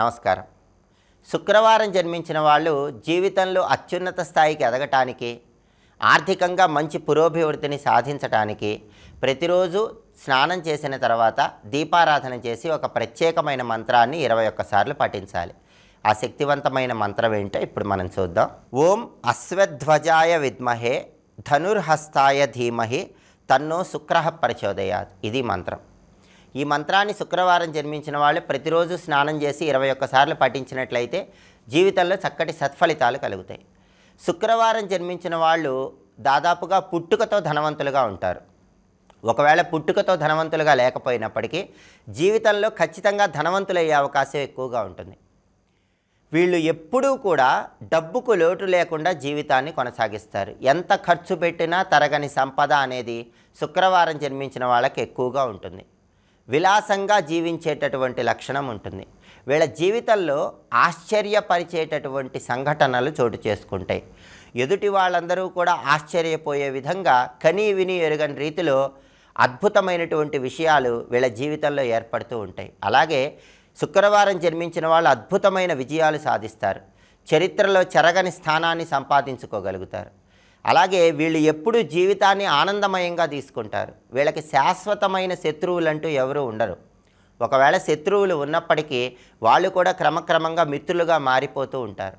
నమస్కారం. శుక్రవారం జన్మించిన వాళ్ళు జీవితంలో అత్యున్నత స్థాయికి ఎదగటానికి ఆర్థికంగా మంచి పురోభివృద్ధిని సాధించటానికి ప్రతిరోజు స్నానం చేసిన తర్వాత దీపారాధన చేసి ఒక ప్రత్యేకమైన మంత్రాన్ని ఇరవై ఒక్కసార్లు పఠించాలి. ఆ శక్తివంతమైన మంత్రం ఏంటో ఇప్పుడు మనం చూద్దాం. ఓం అశ్వధ్వజాయ విద్మహే ధనుర్హస్తాయ ధీమహి తన్నో శుక్ర ప్రచోదయాత్ ఇది మంత్రం. ఈ మంత్రాన్ని శుక్రవారం జన్మించిన వాళ్ళు ప్రతిరోజు స్నానం చేసి ఇరవై ఒక్కసార్లు పఠించినట్లయితే జీవితంలో చక్కటి సత్ఫలితాలు కలుగుతాయి. శుక్రవారం జన్మించిన వాళ్ళు దాదాపుగా పుట్టుకతో ధనవంతులుగా ఉంటారు. ఒకవేళ పుట్టుకతో ధనవంతులుగా లేకపోయినప్పటికీ జీవితంలో ఖచ్చితంగా ధనవంతులయ్యే అవకాశం ఎక్కువగా ఉంటుంది. వీళ్ళు ఎప్పుడూ కూడా డబ్బుకు లోటు లేకుండా జీవితాన్ని కొనసాగిస్తారు. ఎంత ఖర్చు పెట్టినా తరగని సంపద అనేది శుక్రవారం జన్మించిన వాళ్ళకి ఎక్కువగా ఉంటుంది. విలాసంగా జీవించేటటువంటి లక్షణం ఉంటుంది. వీళ్ళ జీవితంలో ఆశ్చర్యపరిచేటటువంటి సంఘటనలు చోటు చేసుకుంటాయి. ఎదుటి వాళ్ళందరూ కూడా ఆశ్చర్యపోయే విధంగా కనీ విని ఎరుగని రీతిలో అద్భుతమైనటువంటి విషయాలు వీళ్ళ జీవితంలో ఏర్పడుతూ ఉంటాయి. అలాగే శుక్రవారం జన్మించిన వాళ్ళు అద్భుతమైన విజయాలు సాధిస్తారు. చరిత్రలో చెరగని స్థానాన్ని సంపాదించుకోగలుగుతారు. అలాగే వీళ్ళు ఎప్పుడూ జీవితాన్ని ఆనందమయంగా తీసుకుంటారు. వీళ్ళకి శాశ్వతమైన శత్రువులంటూ ఎవరూ ఉండరు. ఒకవేళ శత్రువులు ఉన్నప్పటికీ వాళ్ళు కూడా క్రమక్రమంగా మిత్రులుగా మారిపోతూ ఉంటారు.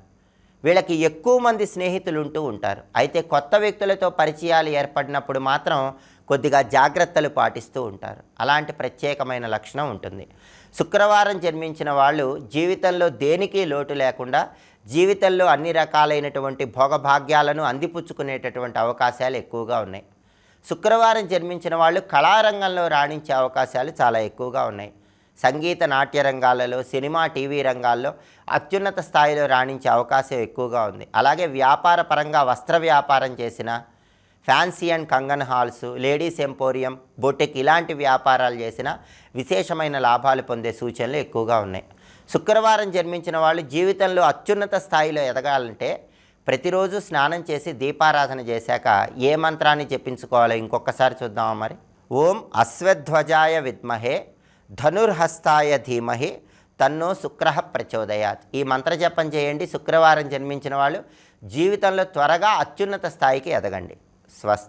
వీళ్ళకి ఎక్కువ మంది స్నేహితులు ఉంటూ ఉంటారు. అయితే కొత్త వ్యక్తులతో పరిచయాలు ఏర్పడినప్పుడు మాత్రం కొద్దిగా జాగ్రత్తలు పాటిస్తూ ఉంటారు. అలాంటి ప్రత్యేకమైన లక్షణం ఉంటుంది. శుక్రవారం జన్మించిన వాళ్ళు జీవితంలో దేనికి లోటు లేకుండా జీవితంలో అన్ని రకాలైనటువంటి భోగభాగ్యాలను అందిపుచ్చుకునేటటువంటి అవకాశాలు ఎక్కువగా ఉన్నాయి. శుక్రవారం జన్మించిన వాళ్ళు కళారంగంలో రాణించే అవకాశాలు చాలా ఎక్కువగా ఉన్నాయి. సంగీత నాట్య రంగాలలో సినిమా టీవీ రంగాల్లో అత్యున్నత స్థాయిలో రాణించే అవకాశం ఎక్కువగా ఉంది. అలాగే వ్యాపార పరంగా వస్త్ర వ్యాపారం చేసిన fancy and Kangan halls ladies emporium boutique ఇలాంటి వ్యాపారాలు చేసిన విశేషమైన లాభాలు పొందే సూచనలు ఎక్కువగా ఉన్నాయి. శుక్రవారం జన్మించిన వాళ్ళు జీవితంలో అత్యున్నత స్థాయిలో ఎదగాలంటే ప్రతిరోజు స్నానం చేసి దీపారాధన చేశాక ఏ మంత్రాన్ని చెప్పించుకోవాలో? ఇంకొకసారి చూద్దామా మరి. ఓం అశ్వధ్వజాయ విద్మహే ధనుర్హస్తాయ ధీమహి తన్నో శుక్ర ప్రచోదయాత్. ఈ మంత్ర జపం చేయండి. శుక్రవారం జన్మించిన వాళ్ళు జీవితంలో త్వరగా అత్యున్నత స్థాయికి ఎదగండి. స్వస్తి.